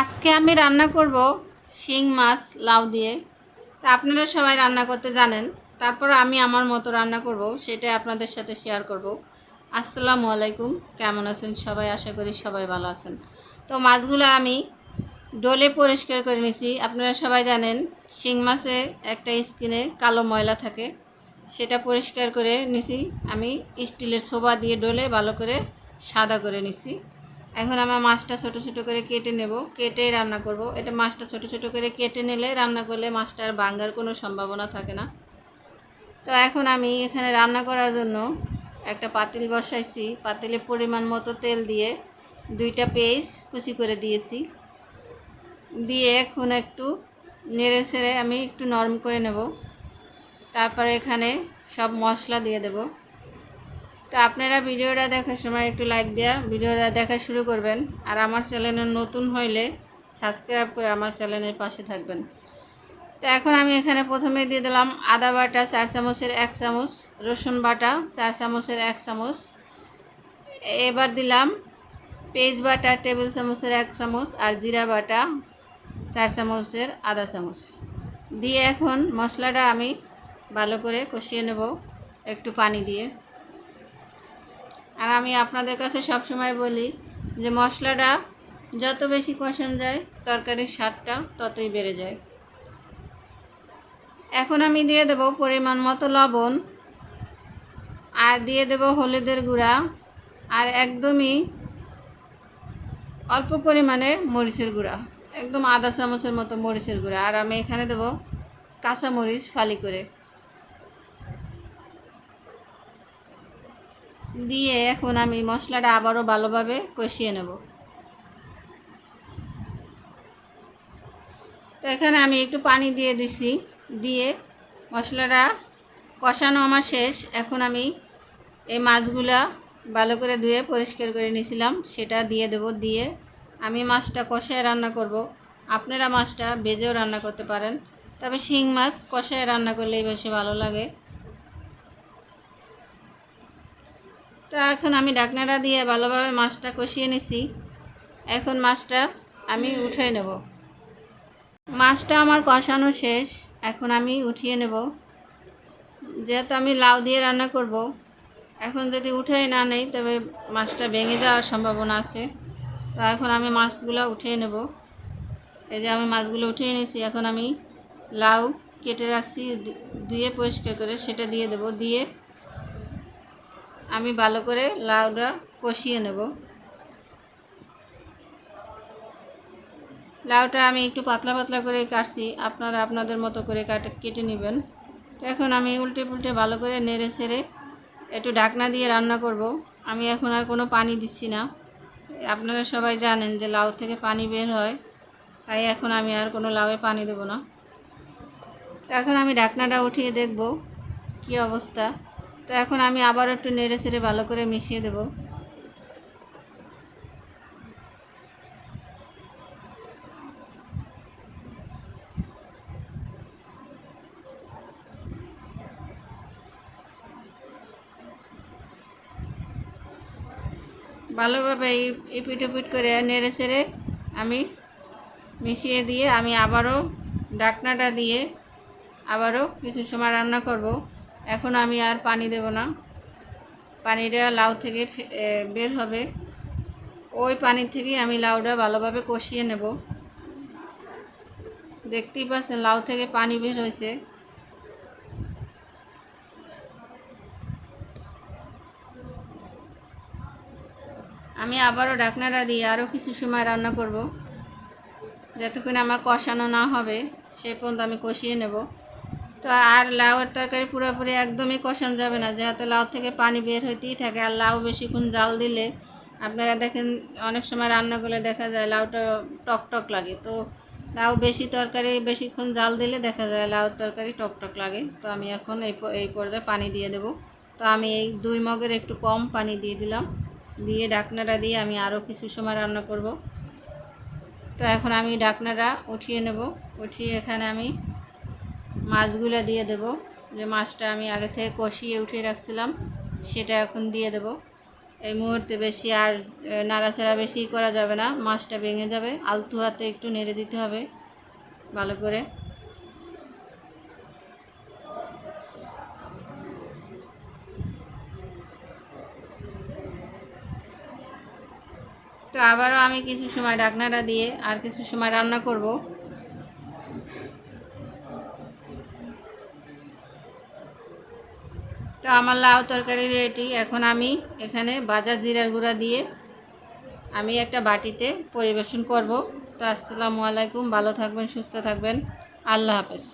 আজকে আমি রান্না করব শিং মাছ লাউ দিয়ে। তা আপনারা সবাই রান্না করতে জানেন। তারপর আমি আমার মতো রান্না করব সেটা আপনাদের সাথে শেয়ার করব। আসসালামু আলাইকুম, কেমন আছেন সবাই? আশা করি সবাই ভালো আছেন। তো মাছগুলো আমি ডোলে পরিষ্কার করে নিয়েছি আপনারা সবাই জানেন, শিং মাছে একটা স্কিনে কালো ময়লা থাকে, সেটা পরিষ্কার করে নিছি। আমি স্টিলের সোবা দিয়ে ডলে ভালো করে সাদা করে নিছি। এখন আমার মাছটা ছোট ছোট করে কেটে নেব, কেটে রান্না করব। এটা মাছটা ছোট ছোট করে কেটে নিলে রান্না করলে মাছটা আর ভাঙার কোনো সম্ভাবনা থাকে না। তো এখন আমি এখানে রান্না করার জন্য একটা পাতিল বসাইছি। পাতিলে পরিমাণ মতো তেল দিয়ে দুইটা পেঁয়াজ কুচি করে দিয়েছি। দিয়ে এখন একটু নেড়ে ছেড়ে আমি একটু নরম করে নেব। তারপরে এখানে সব মশলা দিয়ে দেব। তো আপনারা ভিডিওটা দেখার সময় একটু লাইক দেওয়া ভিডিওটা দেখা শুরু করবেন। আর আমার চ্যানেলে নতুন হইলে সাবস্ক্রাইব করে আমার চ্যানেলের পাশে থাকবেন। তো এখন আমি এখানে প্রথমে দিয়ে দিলাম আদা বাটা চার চামচের এক চামচ, রসুন বাটা চার চামচের এক চামচ। এবার দিলাম পেঁয়াজ বাটা টেবিল চামচের এক চামচ আর জিরা বাটা চার চামচের আদা চামচ। দিয়ে এখন মশলাটা আমি ভালো করে কষিয়ে নেব একটু পানি দিয়ে। আর আমি আপনাদের কাছে সব সময় বলি যে মশলাটা যত বেশি কষান যায়, তরকারির স্বাদটা ততই বেড়ে যায়। এখন আমি দিয়ে দেব পরিমাণ মতো লবণ, আর দিয়ে দেব হলুদের গুঁড়া, আর একদমই অল্প পরিমাণে মরিচের গুঁড়া, একদম আধা চামচের মতো মরিচের গুঁড়া। আর আমি এখানে দেব কাঁচা মরিচ ফালি করে। দিয়ে এখন আমি মশলাটা আবারও ভালোভাবে কষিয়ে নেব। তো এখানে আমি একটু পানি দিয়ে দিছি, দিয়ে মশলাটা কষানো আমার শেষ। এখন আমি এই মাছগুলা ভালো করে ধুয়ে পরিষ্কার করে নিয়েছিলাম, সেটা দিয়ে দেব। দিয়ে আমি মাছটা কষায় রান্না করব। আপনারা মাছটা ভেজেও রান্না করতে পারেন, তবে শিং মাছ কষায় রান্না করলেই বেশি ভালো লাগে। তা এখন আমি ডাকনাটা দিয়ে ভালোভাবে মাছটা কষিয়ে নিছি। এখন মাছটা আমি উঠে নেব। মাছটা আমার কষানো শেষ, এখন আমি উঠিয়ে নেব। যেহেতু আমি লাউ দিয়ে রান্না করব, এখন যদি উঠে না নেই, তবে মাছটা ভেঙে যাওয়ার সম্ভাবনা আছে। তো এখন আমি মাছগুলো উঠিয়ে নেব। এই যে আমি মাছগুলো উঠিয়ে নিয়েছি এখন আমি লাউ কেটে রাখছি ধুয়ে পরিষ্কার করে সেটা দিয়ে দেব। দিয়ে আমি ভালো করে লাউটা কষিয়ে নেব। লাউটা আমি একটু পাতলা পাতলা করে কাটছি, আপনারা আপনাদের মতো করে কাটে, কেটে নেবেন। এখন আমি উল্টে পুল্টে ভালো করে নেড়ে ছেড়ে একটু ঢাকনা দিয়ে রান্না করব। আমি এখন আর কোনো পানি দিচ্ছি না। আপনারা সবাই জানেন যে লাউ থেকে পানি বের হয়, তাই এখন আমি আর কোনো লাউয়ে পানি দেবো না। এখন আমি ঢাকনাটা উঠিয়ে দেখব কি অবস্থা। তো এখন আমি আবার একটু নেড়ে ছেড়ে ভালো করে মিশিয়ে দেব। ভালোভাবে ইপিট উপিট করে নেড়ে ছেড়ে আমি মিশিয়ে দিয়ে আমি আবারও ডাকনাটা দিয়ে আবারও কিছু সময় রান্না করব। এখন আমি আর পানি দেব না। পানিটা লাউ থেকে বের হবে। ওই পানি থেকেই আমি লাউটা ভালোভাবে কষিয়ে নেব। দেখতেই পাচ্ছেন, লাউ থেকে পানি বের হয়েছে। আমি আবারও ঢাকনাটা দিয়ে আরও কিছু সময় রান্না করব। যতক্ষণ আমার কষানো না হবে, সে পর্যন্ত আমি কষিয়ে নেব। তো আর লাউয়ের তরকারি পুরোপুরি একদমই কষানো যাবে না। যেহেতু লাউ থেকে পানি বের হইতেই থাকে, আর লাউ বেশিক্ষণ জাল দিলে আপনারা দেখেন অনেক সময় রান্না করলে দেখা যায় লাউটা টক টক লাগে। তো লাউ বেশি তরকারি বেশিক্ষণ জাল দিলে দেখা যায় লাউর তরকারি টক টক লাগে। তো আমি এখন এই এই পর্যায়ে পানি দিয়ে দেব। তো আমি এই দুই মগের একটু কম পানি দিয়ে দিলাম। দিয়ে ডাকনাটা দিয়ে আমি আরও কিছু সময় রান্না করব। তো এখন আমি ডাকনাটা উঠিয়ে নেব। উঠিয়ে এখানে আমি মাছগুলো দিয়ে দেব। যে মাছটা আমি আগে থেকে কষিয়ে উঠিয়ে রাখছিলাম, সেটা এখন দিয়ে দেব। এই মুহূর্তে বেশি আর নাড়াচাড়া বেশি করা যাবে না, মাছটা ভেঙে যাবে। আলতু হাতে একটু নেড়ে দিতে হবে, ভালো করে। তো আবারও আমি কিছু সময় ডাকনাটা দিয়ে আর কিছু সময় রান্না করব। তো আমার লাউ তরকারি রেডি। এখন আমি এখানে বাজার জিরার গুঁড়া দিয়ে আমি একটা বাটিতে পরিবেশন করব। তো আসসালামু আলাইকুম, ভালো থাকবেন, সুস্থ থাকবেন। আল্লাহ হাফেজ।